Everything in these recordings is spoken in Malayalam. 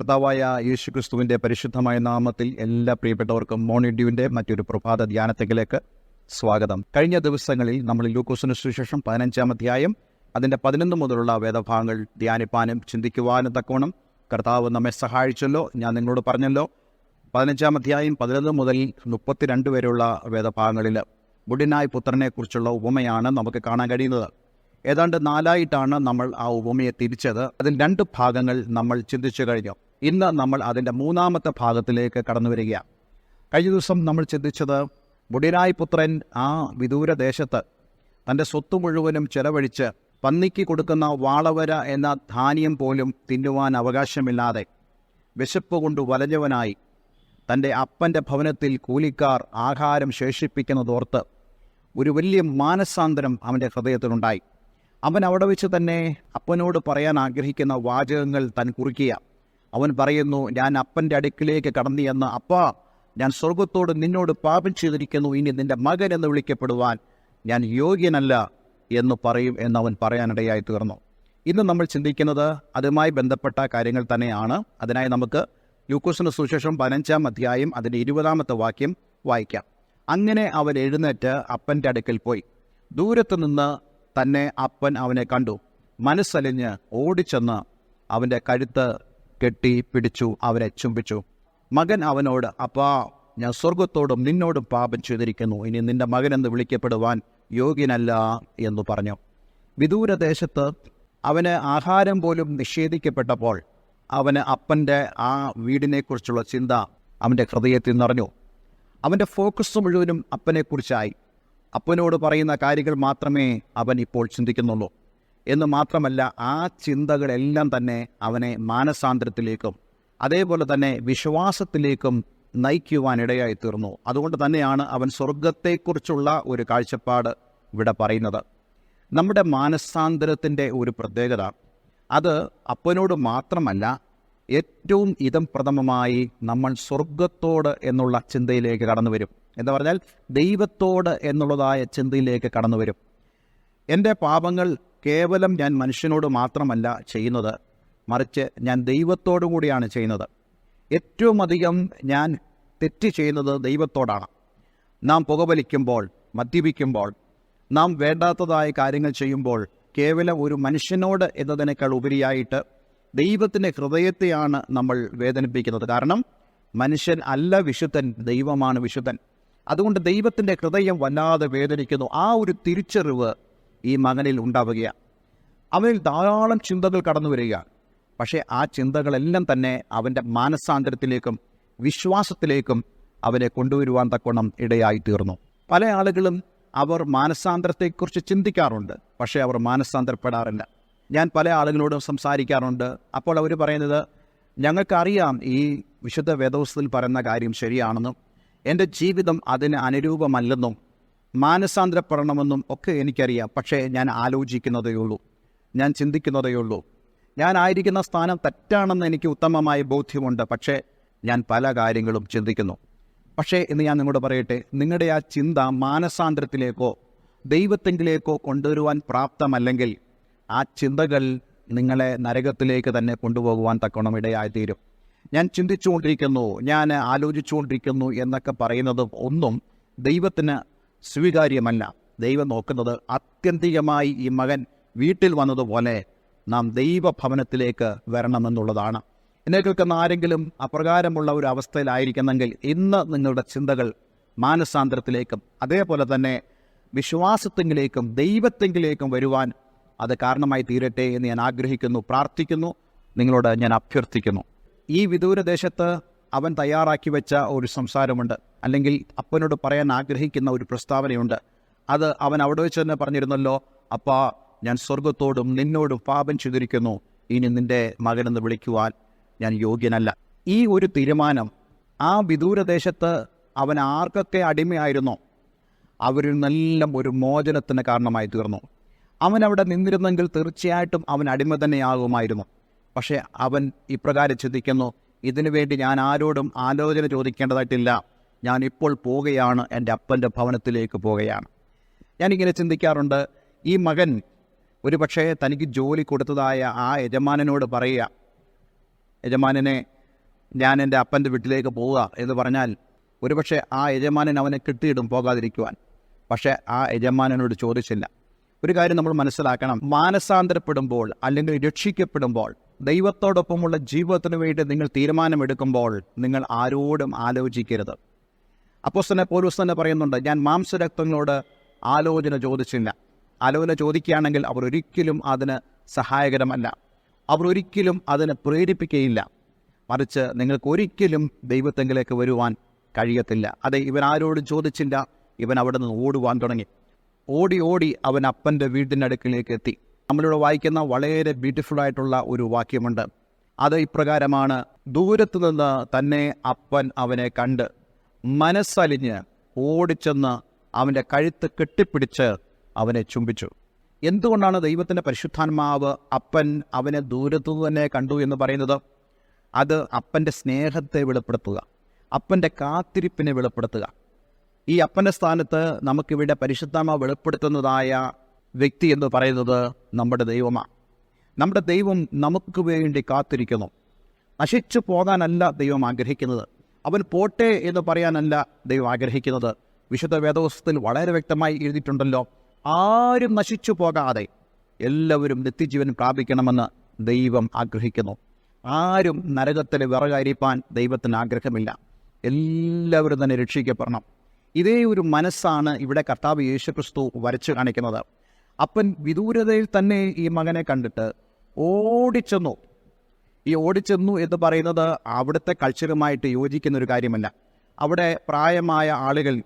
കർത്താവായ യേശുക്രിസ്തുവിന്റെ പരിശുദ്ധമായ നാമത്തിൽ എല്ലാ പ്രിയപ്പെട്ടവർക്കും മോണിഡ്യൂവിന്റെ മറ്റൊരു പ്രഭാത ധ്യാനത്തിലേക്ക് സ്വാഗതം. കഴിഞ്ഞ ദിവസങ്ങളിൽ നമ്മൾ ലൂക്കോസിന് സുശേഷം പതിനഞ്ചാം അധ്യായം അതിന്റെ പതിനൊന്ന് മുതലുള്ള വേദഭാഗങ്ങൾ ധ്യാനിപ്പാനും ചിന്തിക്കുവാനും തക്കവണ്ണം കർത്താവ് നമ്മെ സഹായിച്ചല്ലോ ഞാൻ നിങ്ങളോട് പറഞ്ഞല്ലോ. പതിനഞ്ചാം അധ്യായം പതിനൊന്ന് മുതൽ മുപ്പത്തിരണ്ട് വരെയുള്ള വേദഭാഗങ്ങളിൽ ബുഡിനായ് പുത്രനെക്കുറിച്ചുള്ള ഉപമയാണ് നമുക്ക് കാണാൻ കഴിയുന്നത്. ഏതാണ്ട് നാലായിട്ടാണ് നമ്മൾ ആ ഉപമയെ തിരിച്ചത്. അതിൽ രണ്ട് ഭാഗങ്ങൾ നമ്മൾ ചിന്തിച്ചു കഴിഞ്ഞു. ഇന്ന് നമ്മൾ അതിന്റെ മൂന്നാമത്തെ ഭാഗത്തിലേക്ക് കടന്നു വരികയാണ്. കഴിഞ്ഞ ദിവസം നമ്മൾ ചിന്തിച്ചത് ബുഡിനായ് പുത്രൻ ആ വിദൂര ദേശത്ത് തന്റെ സ്വത്ത് മുഴുവനും ചെലവഴിച്ച് പന്നിക്ക് കൊടുക്കുന്ന വാളവര എന്ന ധാന്യം പോലും തിന്നുവാൻ അവകാശമില്ലാതെ വിശപ്പ് കൊണ്ട് വലഞ്ഞവനായി തന്റെ അപ്പന്റെ ഭവനത്തിൽ കൂലിക്കാർ ആഹാരം ശേഷിപ്പിക്കുന്നതോർത്ത് ഒരു വലിയ മാനസാന്തരം അവന്റെ ഹൃദയത്തിലുണ്ടായി. അവൻ അവിടെ വെച്ച് തന്നെ അപ്പനോട് പറയാൻ ആഗ്രഹിക്കുന്ന വാചകങ്ങൾ തൻ കുറിക്കുക അവൻ പറയുന്നു ഞാൻ അപ്പന്റെ അടുക്കിലേക്ക് കടന്നു എന്ന്. അപ്പാ ഞാൻ സ്വർഗത്തോട് നിന്നോട് പാപം ചെയ്തിരിക്കുന്നു. ഇനി നിന്റെ മകൻ എന്ന് വിളിക്കപ്പെടുവാൻ ഞാൻ യോഗ്യനല്ല എന്ന് പറയും എന്ന് അവൻ പറയാനിടയായി തീർന്നു. ഇന്ന് നമ്മൾ ചിന്തിക്കുന്നത് അതുമായി ബന്ധപ്പെട്ട കാര്യങ്ങൾ തന്നെയാണ്. അതിനായി നമുക്ക് ലൂക്കോസിന് സുശേഷം പതിനഞ്ചാം അധ്യായം അതിന്റെ ഇരുപതാമത്തെ വാക്യം വായിക്കാം. അങ്ങനെ അവൻ എഴുന്നേറ്റ് അപ്പന്റെ അടുക്കൽ പോയി. ദൂരത്ത് നിന്ന് തന്നെ അപ്പൻ അവനെ കണ്ടു. മനസ്സലിഞ്ഞ് ഓടിച്ചെന്ന് അവന്റെ കഴുത്ത് കെട്ടി പിടിച്ചു അവനെ ചുംബിച്ചു. മകൻ അവനോട് അപ്പാ ഞാൻ സ്വർഗത്തോടും നിന്നോടും പാപം ചെയ്തിരിക്കുന്നു. ഇനി നിന്റെ മകൻ എന്ന് വിളിക്കപ്പെടുവാൻ യോഗ്യനല്ല എന്ന് പറഞ്ഞു. വിദൂരദേശത്ത് അവന് ആഹാരം പോലും നിഷേധിക്കപ്പെട്ടപ്പോൾ അവന് അപ്പന്റെ ആ വീടിനെക്കുറിച്ചുള്ള ചിന്ത അവന്റെ ഹൃദയത്തിൽ നിറഞ്ഞു. അവന്റെ ഫോക്കസ് മുഴുവനും അപ്പനെക്കുറിച്ചായി. അപ്പനോട് പറയുന്ന കാര്യങ്ങൾ മാത്രമേ അവൻ ഇപ്പോൾ ചിന്തിക്കുന്നുള്ളൂ. എന്ന് മാത്രമല്ല ആ ചിന്തകളെല്ലാം തന്നെ അവനെ മാനസാന്തരത്തിലേക്കും അതേപോലെ തന്നെ വിശ്വാസത്തിലേക്കും നയിക്കുവാനിടയായി തീർന്നു. അതുകൊണ്ട് തന്നെയാണ് അവൻ സ്വർഗത്തെക്കുറിച്ചുള്ള ഒരു കാഴ്ചപ്പാട് ഇവിടെ പറയുന്നത്. നമ്മുടെ മാനസാന്തരത്തിന്റെ ഒരു പ്രത്യേകത അത് അപ്പനോട് മാത്രമല്ല ഏറ്റവും ഇതം പ്രഥമമായി നമ്മൾ സ്വർഗത്തോട് എന്നുള്ള ചിന്തയിലേക്ക് കടന്നു വരും. എന്ന് പറഞ്ഞാൽ ദൈവത്തോട് എന്നുള്ളതായ ചിന്തയിലേക്ക് കടന്നു വരും. എന്റെ പാപങ്ങൾ കേവലം ഞാൻ മനുഷ്യനോട് മാത്രമല്ല ചെയ്യുന്നത്. മറിച്ച് ഞാൻ ദൈവത്തോടു കൂടിയാണ് ചെയ്യുന്നത്. ഏറ്റവും അധികം ഞാൻ തെറ്റ് ചെയ്യുന്നത് ദൈവത്തോടാണ്. നാം പുകവലിക്കുമ്പോൾ മദ്യപിക്കുമ്പോൾ നാം വേണ്ടാത്തതായ കാര്യങ്ങൾ ചെയ്യുമ്പോൾ കേവലം ഒരു മനുഷ്യനോട് എന്നതിനേക്കാൾ ഉപരിയായിട്ട് ദൈവത്തിന്റെ ഹൃദയത്തെയാണ് നമ്മൾ വേദനിപ്പിക്കുന്നത്. കാരണം മനുഷ്യൻ അല്ല വിശുദ്ധൻ ദൈവമാണ് വിശുദ്ധൻ. അതുകൊണ്ട് ദൈവത്തിന്റെ ഹൃദയം വല്ലാതെ വേദനിക്കുന്നു. ആ ഒരു തിരിച്ചറിവ് ഈ മകനിൽ ഉണ്ടാവുകയാണ്. അവനിൽ ധാരാളം ചിന്തകൾ കടന്നു വരികയാണ്. പക്ഷേ ആ ചിന്തകളെല്ലാം തന്നെ അവന്റെ മാനസാന്തരത്തിലേക്കും വിശ്വാസത്തിലേക്കും അവനെ കൊണ്ടുവരുവാൻ തക്കോണം ഇടയായി തീർന്നു പല ആളുകളും അവർ മാനസാന്തരത്തെക്കുറിച്ച് ചിന്തിക്കാറുണ്ട്. പക്ഷേ അവർ മാനസാന്തരപ്പെടാറില്ല. ഞാൻ പല ആളുകളോടും സംസാരിക്കാറുണ്ട്. അപ്പോൾ അവർ പറയുന്നത് ഞങ്ങൾക്കറിയാം ഈ വിശുദ്ധ വേദവസ്ഥയിൽ പറയുന്ന കാര്യം ശരിയാണെന്നും എന്റെ ജീവിതം അതിന് അനുരൂപമല്ലെന്നും മാനസാന്തരപ്പെടണമെന്നും ഒക്കെ എനിക്കറിയാം. പക്ഷേ ഞാൻ ആലോചിക്കുന്നതേ ഉള്ളൂ. ഞാൻ ചിന്തിക്കുന്നതേ ഉള്ളൂ. ഞാൻ ആയിരിക്കുന്ന സ്ഥാനം തെറ്റാണെന്ന് എനിക്ക് ഉത്തമമായ ബോധ്യമുണ്ട്. പക്ഷേ ഞാൻ പല കാര്യങ്ങളും ചിന്തിക്കുന്നു. പക്ഷേ ഇന്ന് ഞാൻ നിങ്ങളോട് പറയട്ടെ നിങ്ങളുടെ ആ ചിന്ത മാനസാന്തരത്തിലേക്കോ ദൈവത്തെങ്കിലേക്കോ കൊണ്ടുവരുവാൻ പ്രാപ്തമല്ലെങ്കിൽ ആ ചിന്തകൾ നിങ്ങളെ നരകത്തിലേക്ക് തന്നെ കൊണ്ടുപോകുവാൻ തക്കോണം ഇടയായിത്തീരും. ഞാൻ ചിന്തിച്ചുകൊണ്ടിരിക്കുന്നു ഞാൻ ആലോചിച്ചുകൊണ്ടിരിക്കുന്നു എന്നൊക്കെ പറയുന്നത് ഒന്നും ദൈവത്തിന് സ്വീകാര്യമല്ല. ദൈവം നോക്കുന്നത് ആത്യന്തികമായി ഈ മകൻ വീട്ടിൽ വന്നതുപോലെ നാം ദൈവഭവനത്തിലേക്ക് വരണമെന്നുള്ളതാണ്. എന്നെ കേൾക്കുന്ന ആരെങ്കിലും അപ്രകാരമുള്ള ഒരു അവസ്ഥയിലായിരിക്കുന്നെങ്കിൽ ഇന്ന് നിങ്ങളുടെ ചിന്തകൾ മാനസാന്തരത്തിലേക്കും അതേപോലെ തന്നെ വിശ്വാസത്തെങ്കിലേക്കും ദൈവത്തെങ്കിലേക്കും വരുവാൻ അത് കാരണമായി തീരട്ടെ എന്ന് ഞാൻ ആഗ്രഹിക്കുന്നു പ്രാർത്ഥിക്കുന്നു നിങ്ങളോട് ഞാൻ അഭ്യർത്ഥിക്കുന്നു. ഈ വിദൂരദേശത്ത് അവൻ തയ്യാറാക്കി വെച്ച ഒരു സംസാരമുണ്ട്. അല്ലെങ്കിൽ അപ്പനോട് പറയാൻ ആഗ്രഹിക്കുന്ന ഒരു പ്രസ്താവനയുണ്ട്. അത് അവൻ അവിടെ വെച്ച് തന്നെ പറഞ്ഞിരുന്നല്ലോ അപ്പാ ഞാൻ സ്വർഗത്തോടും നിന്നോടും പാപം ചെയ്തിരിക്കുന്നു. ഇനി നിന്റെ മകനെന്ന് വിളിക്കുവാൻ ഞാൻ യോഗ്യനല്ല. ഈ ഒരു തീരുമാനം ആ വിദൂരദേശത്ത് അവൻ ആർക്കൊക്കെ അടിമയായിരുന്നോ? അവരിൽ നിന്നെല്ലാം ഒരു മോചനത്തിന് കാരണമായി തീർന്നു. അവൻ അവിടെ നിന്നിരുന്നെങ്കിൽ തീർച്ചയായിട്ടും അവൻ അടിമ തന്നെയാകുമായിരുന്നു. പക്ഷേ അവൻ ഇപ്രകാരം ചിന്തിക്കുന്നു ഇതിനു വേണ്ടി ഞാൻ ആരോടും ആലോചന ചോദിക്കേണ്ടതായിട്ടില്ല. ഞാൻ ഇപ്പോൾ പോവുകയാണ് എന്റെ അപ്പന്റെ ഭവനത്തിലേക്ക് പോവുകയാണ്. ഞാനിങ്ങനെ ചിന്തിക്കാറുണ്ട് ഈ മകൻ ഒരു പക്ഷേ തനിക്ക് ജോലി കൊടുത്തതായ ആ യജമാനനോട് പറയുക യജമാനനെ ഞാൻ എന്റെ അപ്പന്റെ വീട്ടിലേക്ക് പോവുക എന്ന് പറഞ്ഞാൽ ഒരുപക്ഷെ ആ യജമാനൻ അവനെ കിട്ടിയിടും പോകാതിരിക്കുവാൻ. പക്ഷേ ആ യജമാനനോട് ചോദിച്ചില്ല. ഒരു കാര്യം നമ്മൾ മനസ്സിലാക്കണം മാനസാന്തരപ്പെടുമ്പോൾ അല്ലെങ്കിൽ രക്ഷിക്കപ്പെടുമ്പോൾ ദൈവത്തോടൊപ്പമുള്ള ജീവിതത്തിന് വേണ്ടി നിങ്ങൾ തീരുമാനമെടുക്കുമ്പോൾ നിങ്ങൾ ആരോടും ആലോചിക്കരുത്. അപ്പോസ്തലൻ പോലൂസ് തന്നെ പറയുന്നുണ്ട് ഞാൻ മാംസരക്തങ്ങളോട് ആലോചന ചോദിച്ചില്ല. ആലോചന ചോദിക്കുകയാണെങ്കിൽ അവർ ഒരിക്കലും അതിന് സഹായകരമല്ല. അവർ ഒരിക്കലും അതിനെ പ്രേരിപ്പിക്കുകയില്ല. മറിച്ച് നിങ്ങൾക്ക് ഒരിക്കലും ദൈവത്തെങ്കിലേക്ക് വരുവാൻ കഴിയത്തില്ല. അതെ ഇവൻ ആരോടും ചോദിച്ചില്ല? ഇവൻ അവിടെ നിന്ന് ഓടുവാൻ തുടങ്ങി. ഓടി ഓടി അവൻ അപ്പന്റെ വീടിനടുക്കിലേക്ക് എത്തി. നമ്മളിവിടെ വായിക്കുന്ന വളരെ ബ്യൂട്ടിഫുൾ ആയിട്ടുള്ള ഒരു വാക്യമുണ്ട്. അത് ഇപ്രകാരമാണ് ദൂരത്തു നിന്ന് തന്നെ അപ്പൻ അവനെ കണ്ട് മനസ്സലിഞ്ഞ് ഓടിച്ചെന്ന് അവന്റെ കഴുത്ത് കെട്ടിപ്പിടിച്ച് അവനെ ചുംബിച്ചു. എന്തുകൊണ്ടാണ് ദൈവത്തിന്റെ പരിശുദ്ധാത്മാവ് അപ്പൻ അവനെ ദൂരത്തു തന്നെ കണ്ടു എന്ന് പറയുന്നത്? അത് അപ്പന്റെ സ്നേഹത്തെ വെളിപ്പെടുത്തുക അപ്പന്റെ കാത്തിരിപ്പിനെ വെളിപ്പെടുത്തുക. ഈ അപ്പന്റെ സ്ഥാനത്ത് നമുക്കിവിടെ പരിശുദ്ധാത്മാവ് വെളിപ്പെടുത്തുന്നതായ വ്യക്തി എന്ന് പറയുന്നത് നമ്മുടെ ദൈവമാണ്. നമ്മുടെ ദൈവം നമുക്ക് വേണ്ടി കാത്തിരിക്കുന്നു. നശിച്ചു പോകാനല്ല ദൈവം ആഗ്രഹിക്കുന്നത്. അവൻ പോട്ടെ എന്ന് പറയാനല്ല ദൈവം ആഗ്രഹിക്കുന്നത്. വിശുദ്ധ വേദവസ്തുത്തിൽ വളരെ വ്യക്തമായി എഴുതിയിട്ടുണ്ടല്ലോ ആരും നശിച്ചു പോകാതെ എല്ലാവരും നിത്യജീവൻ പ്രാപിക്കണമെന്ന് ദൈവം ആഗ്രഹിക്കുന്നു. ആരും നരകത്തിൽ വിറകായിരിക്കാൻ ദൈവത്തിന് ആഗ്രഹമില്ല. എല്ലാവരും തന്നെ രക്ഷിക്കപ്പെടണം. ഇതേ ഒരു മനസ്സാണ് ഇവിടെ കർത്താവ് യേശുക്രിസ്തു വരച്ചു കാണിക്കുന്നത്. അപ്പൻ വിദൂരതയിൽ തന്നെ ഈ മകനെ കണ്ടിട്ട് ഓടിച്ചെന്നു. ഈ ഓടിച്ചെന്നു എന്ന് പറയുന്നത് അവിടുത്തെ കൾച്ചറുമായിട്ട് യോജിക്കുന്ന ഒരു കാര്യമല്ല. അവിടെ പ്രായമായ ആളുകൾ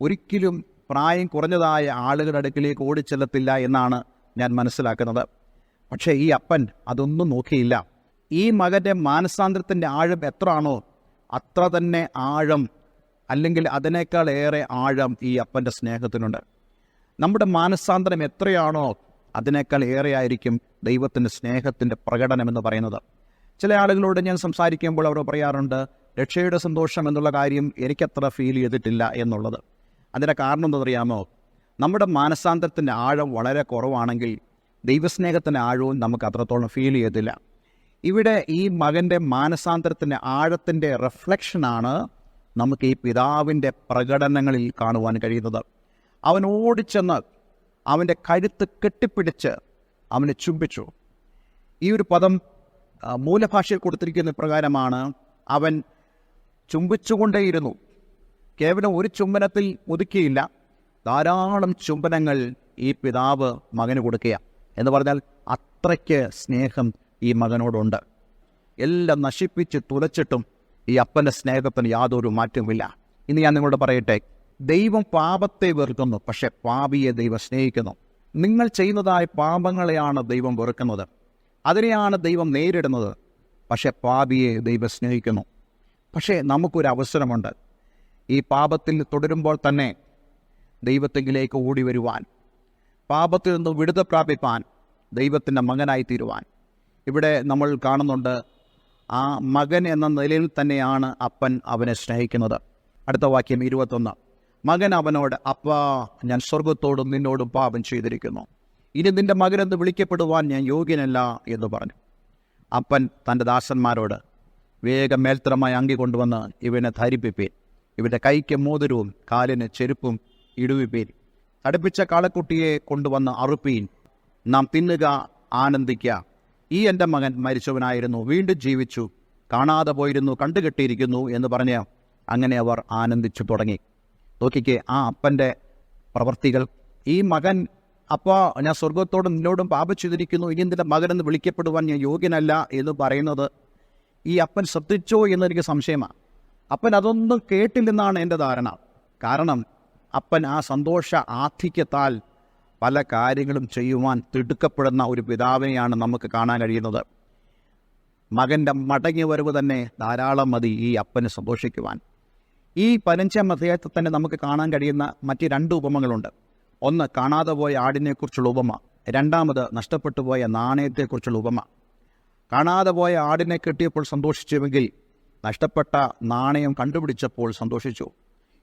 ഒരിക്കലും പ്രായം കുറഞ്ഞതായ ആളുകളുടെ അടുക്കിലേക്ക് ഓടിച്ചെല്ലത്തില്ല എന്നാണ് ഞാൻ മനസ്സിലാക്കുന്നത്. പക്ഷേ ഈ അപ്പൻ അതൊന്നും നോക്കിയില്ല. ഈ മകന്റെ മാനസാന്തരത്തിന്റെ ആഴം എത്ര ആണോ അത്ര തന്നെ ആഴം അല്ലെങ്കിൽ അതിനേക്കാൾ ഏറെ ആഴം ഈ അപ്പന്റെ സ്നേഹത്തിനുണ്ട്. നമ്മുടെ മാനസാന്തരം എത്രയാണോ അതിനേക്കാൾ ഏറെയായിരിക്കും ദൈവത്തിന്റെ സ്നേഹത്തിന്റെ പ്രകടനം എന്ന് പറയുന്നത്. ചില ആളുകളോട് ഞാൻ സംസാരിക്കുമ്പോൾ അവർ പറയാറുണ്ട് രക്ഷയുടെ സന്തോഷം എന്നുള്ള കാര്യം എനിക്കത്ര ഫീൽ ചെയ്തിട്ടില്ല എന്നുള്ളത്. അതിന്റെ കാരണം എന്താണെന്നറിയാമോ നമ്മുടെ മാനസാന്തരത്തിന്റെ ആഴം വളരെ കുറവാണെങ്കിൽ ദൈവസ്നേഹത്തിന്റെ ആഴവും നമുക്ക് അത്രത്തോളം ഫീൽ ചെയ്യത്തില്ല. ഇവിടെ ഈ മകന്റെ മാനസാന്തരത്തിന്റെ ആഴത്തിന്റെ റിഫ്ലക്ഷനാണ് നമുക്ക് ഈ പിതാവിന്റെ പ്രകടനങ്ങളിൽ കാണുവാൻ കഴിയുന്നത്. അവൻ ഓടിച്ചെന്ന് അവന്റെ കഴുത്ത് കെട്ടിപ്പിടിച്ച് അവനെ ചുംബിച്ചു. ഈ ഒരു പദം മൂലഭാഷയിൽ കൊടുത്തിരിക്കുന്ന പ്രകാരമാണ് അവൻ ചുംബിച്ചുകൊണ്ടേയിരുന്നു. കേവലം ഒരു ചുംബനത്തിൽ ഒതുക്കിയില്ല ധാരാളം ചുംബനങ്ങൾ ഈ പിതാവ് മകന് കൊടുക്കുക എന്ന് പറഞ്ഞാൽ അത്രയ്ക്ക് സ്നേഹം ഈ മകനോടുണ്ട്. എല്ലാം നശിപ്പിച്ച് തുലച്ചിട്ടും ഈ അപ്പന്റെ സ്നേഹത്തിന് യാതൊരു മാറ്റവുമില്ല. ഇന്ന് ഞാൻ നിങ്ങളോട് പറയട്ടെ ദൈവം പാപത്തെ വെറുക്കുന്നു പക്ഷെ പാപിയെ ദൈവം സ്നേഹിക്കുന്നു. നിങ്ങൾ ചെയ്യുന്നതായ പാപങ്ങളെയാണ് ദൈവം വെറുക്കുന്നത്. അതിനെയാണ് ദൈവം നേരിടുന്നത്. പക്ഷെ പാപിയെ ദൈവം സ്നേഹിക്കുന്നു. പക്ഷേ നമുക്കൊരു അവസരമുണ്ട്. ഈ പാപത്തിൽ തുടരുമ്പോൾ തന്നെ ദൈവത്തെങ്കിലേക്ക് ഓടി വരുവാൻ പാപത്തിൽ നിന്ന് വിടുത പ്രാപിപ്പാൻ ദൈവത്തിന്റെ മകനായി തീരുവാൻ. ഇവിടെ നമ്മൾ കാണുന്നുണ്ട് ആ മകൻ എന്ന നിലയിൽ തന്നെയാണ് അപ്പൻ അവനെ സ്നേഹിക്കുന്നത്. അടുത്ത വാക്യം ഇരുപത്തൊന്ന്. മകൻ അവനോട് അപ്പാ ഞാൻ സ്വർഗത്തോടും നിന്നോടും പാപം ചെയ്തിരിക്കുന്നു. ഇനി നിന്റെ മകനെന്ന് വിളിക്കപ്പെടുവാൻ ഞാൻ യോഗ്യനല്ല എന്ന് പറഞ്ഞു. അപ്പൻ തന്റെ ദാസന്മാരോട് വേഗം മേൽത്തരമായി അങ്കി കൊണ്ടുവന്ന് ഇവനെ ധരിപ്പിപ്പേൻ. ഇവന്റെ കൈക്ക് മോതിരവും കാലിന് ചെരുപ്പും ഇടുവിപ്പേൻ. തടുപ്പിച്ച കാളക്കുട്ടിയെ കൊണ്ടുവന്ന് അറുപ്പീൻ. നാം തിന്നുക ആനന്ദിക്കുക ഈ എന്റെ മകൻ മരിച്ചവനായിരുന്നു വീണ്ടും ജീവിച്ചു. കാണാതെ പോയിരുന്നു കണ്ടുകെട്ടിയിരിക്കുന്നു എന്ന് പറഞ്ഞ് അങ്ങനെ അവർ ആനന്ദിച്ചു തുടങ്ങി. നോക്കിക്കേ ആ അപ്പന്റെ പ്രവർത്തികൾ. ഈ മകൻ അപ്പോൾ ഞാൻ സ്വർഗത്തോടും നിന്നോടും പാപം ചെയ്തിരിക്കുന്നു. ഇനി നിന്റെ മകനെന്ന് വിളിക്കപ്പെടുവാൻ ഞാൻ യോഗ്യനല്ല എന്ന് പറയുന്നത് ഈ അപ്പൻ ശ്രദ്ധിച്ചോ എന്നെനിക്ക് സംശയമാണ്. അപ്പൻ അതൊന്നും കേട്ടില്ലെന്നാണ് എന്റെ ധാരണ. കാരണം അപ്പൻ ആ സന്തോഷ ആധിക്യത്താൽ പല കാര്യങ്ങളും ചെയ്യുവാൻ തിടുക്കപ്പെടുന്ന ഒരു പിതാവിനെയാണ് നമുക്ക് കാണാൻ കഴിയുന്നത്. മകന്റെ മടങ്ങി വരവ് തന്നെ ധാരാളം മതി ഈ അപ്പന് സന്തോഷിക്കുവാൻ. ഈ പതിനഞ്ചാം അധ്യായത്തിൽ തന്നെ നമുക്ക് കാണാൻ കഴിയുന്ന മറ്റ് രണ്ട് ഉപമകളുണ്ട്. ഒന്ന് കാണാതെ പോയ ആടിനെക്കുറിച്ചുള്ള ഉപമ രണ്ടാമത് നഷ്ടപ്പെട്ടു പോയ നാണയത്തെക്കുറിച്ചുള്ള ഉപമ. കാണാതെ പോയ ആടിനെ കിട്ടിയപ്പോൾ സന്തോഷിച്ചുവെങ്കിൽ നഷ്ടപ്പെട്ട നാണയം കണ്ടുപിടിച്ചപ്പോൾ സന്തോഷിച്ചു.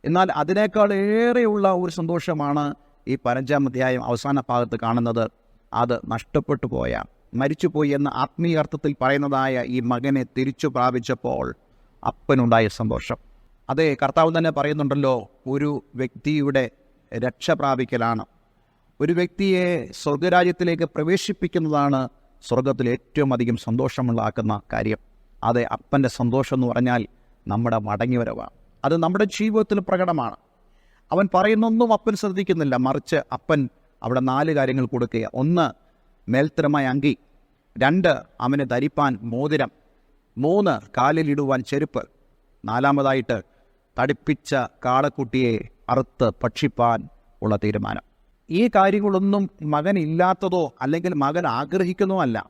എന്നാൽ അതിനേക്കാൾ ഏറെയുള്ള ഒരു സന്തോഷമാണ് ഈ പതിനഞ്ചാം അധ്യായം അവസാന ഭാഗത്ത് കാണുന്നത്. അത് നഷ്ടപ്പെട്ടു പോയ മരിച്ചുപോയി എന്ന ആത്മീയ അർത്ഥത്തിൽ പറയുന്നതായ ഈ മകനെ തിരിച്ചു പ്രാപിച്ചപ്പോൾ അപ്പനുണ്ടായ സന്തോഷം. അതെ കർത്താവ് തന്നെ പറയുന്നുണ്ടല്ലോ ഒരു വ്യക്തിയുടെ രക്ഷ പ്രാപിക്കലാണ്. ഒരു വ്യക്തിയെ സ്വർഗരാജ്യത്തിലേക്ക് പ്രവേശിപ്പിക്കുന്നതാണ് സ്വർഗത്തിൽ ഏറ്റവും അധികം സന്തോഷമുള്ളാക്കുന്ന കാര്യം. അതെ അപ്പന്റെ സന്തോഷം എന്ന് പറഞ്ഞാൽ നമ്മുടെ മടങ്ങിവരവാണ്. അത് നമ്മുടെ ജീവിതത്തിൽ പ്രകടമാണ്. അവൻ പറയുന്നൊന്നും അപ്പൻ ശ്രദ്ധിക്കുന്നില്ല. മറിച്ച് അപ്പൻ അവിടെ നാല് കാര്യങ്ങൾ കൊടുക്കുക ഒന്ന് മേൽത്തരമായ അങ്കി. രണ്ട് അവന് ധരിപ്പാൻ മോതിരം. മൂന്ന് കാലിലിടുവാൻ ചെരുപ്പ്. നാലാമതായിട്ട് തടിപ്പിച്ച കാളക്കുട്ടിയെ അറുത്ത് ഭക്ഷിപ്പാൻ ഉള്ള തീരുമാനം. ഈ കാര്യങ്ങളൊന്നും മകൻ ഇല്ലാത്തതോ അല്ലെങ്കിൽ മകൻ ആഗ്രഹിക്കുന്നതോ അല്ല.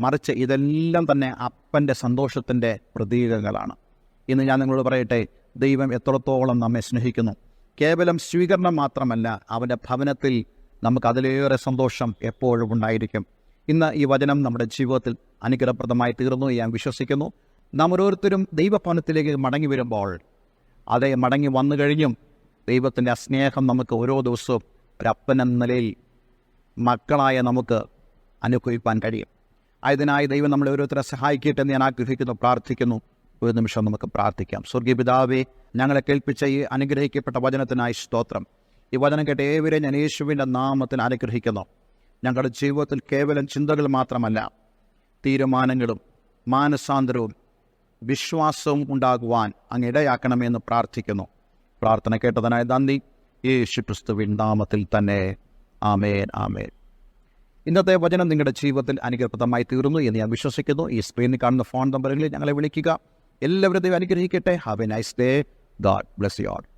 മറിച്ച് ഇതെല്ലാം തന്നെ അപ്പന്റെ സന്തോഷത്തിന്റെ പ്രതീകങ്ങളാണ്. ഇന്ന് ഞാൻ നിങ്ങളോട് പറയട്ടെ ദൈവം എത്രത്തോളം നമ്മെ സ്നേഹിക്കുന്നു. കേവലം സ്വീകരണം മാത്രമല്ല അവന്റെ ഭവനത്തിൽ നമുക്ക് അതിലേറെ സന്തോഷം എപ്പോഴും ഉണ്ടായിരിക്കും. ഇന്ന് ഈ വചനം നമ്മുടെ ജീവിതത്തിൽ അനുഗ്രഹപ്രദമായി തീർന്നു ഞാൻ വിശ്വസിക്കുന്നു. നാം ഓരോരുത്തരും ദൈവഭവനത്തിലേക്ക് മടങ്ങി വരുമ്പോൾ അതേ മടങ്ങി വന്നു കഴിഞ്ഞും ദൈവത്തിന്റെ സ്നേഹം നമുക്ക് ഓരോ ദിവസവും ഒരപ്പൻ എന്ന നിലയിൽ മക്കളായ നമുക്ക് അനുഭവിപ്പാൻ കഴിയും. ആയതിനായി ദൈവം നമ്മളെ ഓരോരുത്തരെ സഹായിക്കട്ടെ എന്ന് ഞാൻ ആഗ്രഹിക്കുന്നു പ്രാർത്ഥിക്കുന്നു. ഒരു നിമിഷം നമുക്ക് പ്രാർത്ഥിക്കാം. സ്വർഗീയ പിതാവേ ഞങ്ങളെ കേൾപ്പിച്ച ഈ അനുഗ്രഹിക്കപ്പെട്ട വചനത്തിനായി സ്തോത്രം. ഈ വചനം കേട്ട ഏവരെ ഞാൻ യേശുവിന്റെ നാമത്തിൽ അനുഗ്രഹിക്കുന്നു. ഞങ്ങളുടെ ജീവിതത്തിൽ കേവലം ചിന്തകൾ മാത്രമല്ല തീരുമാനങ്ങളും മാനസാന്തരവും വിശ്വാസവും ഉണ്ടാകുവാൻ അങ്ങ് ഇടയാക്കണമെന്ന് പ്രാർത്ഥിക്കുന്നു. പ്രാർത്ഥന കേട്ടതിനായ നന്ദി. യേശു ക്രിസ്തുവിൻ നാമത്തിൽ തന്നെ. ആമേൻ ആമേൻ. ഇന്നത്തെ വചനം നിങ്ങളുടെ ജീവിതത്തിൽ അനുഗ്രഹപ്രദമായി തീർന്നു എന്ന് ഞാൻ വിശ്വസിക്കുന്നു. ഈ സ്ക്രീനിൽ കാണുന്ന ഫോൺ നമ്പറുകളിൽ ഞങ്ങളെ വിളിക്കുക. എല്ലാവരും ദൈവം അനുഗ്രഹിക്കട്ടെ. Have a nice day god bless you all